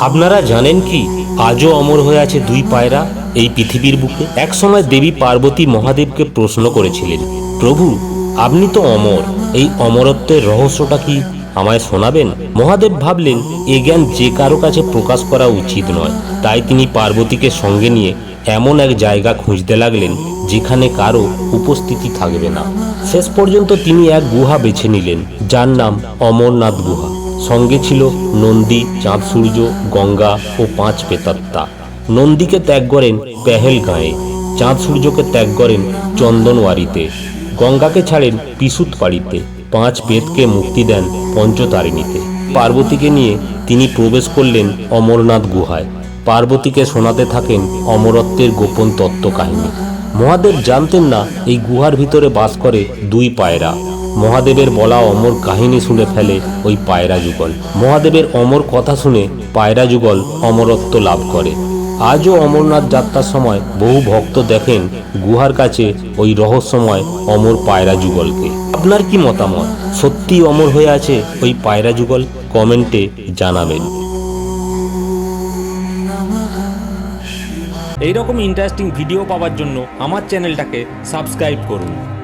আপনারা জানেন কি? আজও অমর হয়ে আছে দুই পায়রা এই পৃথিবীর বুকে। একসময় দেবী পার্বতী মহাদেবকে প্রশ্ন করেছিলেন, প্রভু, আপনি তো অমর, এই অমরত্বের রহস্যটা কি আমায় শোনাবেন? মহাদেব ভাবলেন, এ জ্ঞান যে কারও কাছে প্রকাশ করা উচিত নয়। তাই তিনি পার্বতীকে সঙ্গে নিয়ে এমন এক জায়গা খুঁজতে লাগলেন, যেখানে কারও উপস্থিতি থাকবে না। শেষ পর্যন্ত তিনি এক গুহা বেছে নিলেন, যার নাম অমরনাথ গুহা। সঙ্গে ছিল নন্দী চাঁদ সূর্য গঙ্গা ও পাঁচ পেতাত্তা নন্দীকে ত্যাগ করেন পেহেল গাঁয়ে চাঁদ সূর্যকে ত্যাগ করেন চন্দনওয়ারিতে। গঙ্গাকে ছাড়েন পিসুত পাড়িতে পাঁচ বেদকে মুক্তি দেন পঞ্চতারিণীতে। পার্বতীকে নিয়ে তিনি প্রবেশ করলেন অমরনাথ গুহায়। পার্বতীকে শোনাতে থাকেন অমরত্বের গোপন তত্ত্ব কাহিনী মহাদেব জানতেন না এই গুহার ভিতরে বাস করে দুই পায়রা। মহাদেবের বলা অমর কাহিনী শুনে ফেলে ওই পায়রা যুগল। মহাদেবের অমর কথা শুনে পায়রা যুগল অমরত্ব লাভ করে। আজও অমরনাথ যাত্রার সময় বহু ভক্ত দেখেন গুহার কাছে ওই রহস্যময় অমর পায়রা যুগলকে। আপনার কি মতামত? সত্যি অমর হয়ে আছে ওই পায়রা যুগল? কমেন্টে জানাবেন। এইরকম ইন্টারেস্টিং ভিডিও পাওয়ার জন্য আমার চ্যানেলটাকে সাবস্ক্রাইব করুন।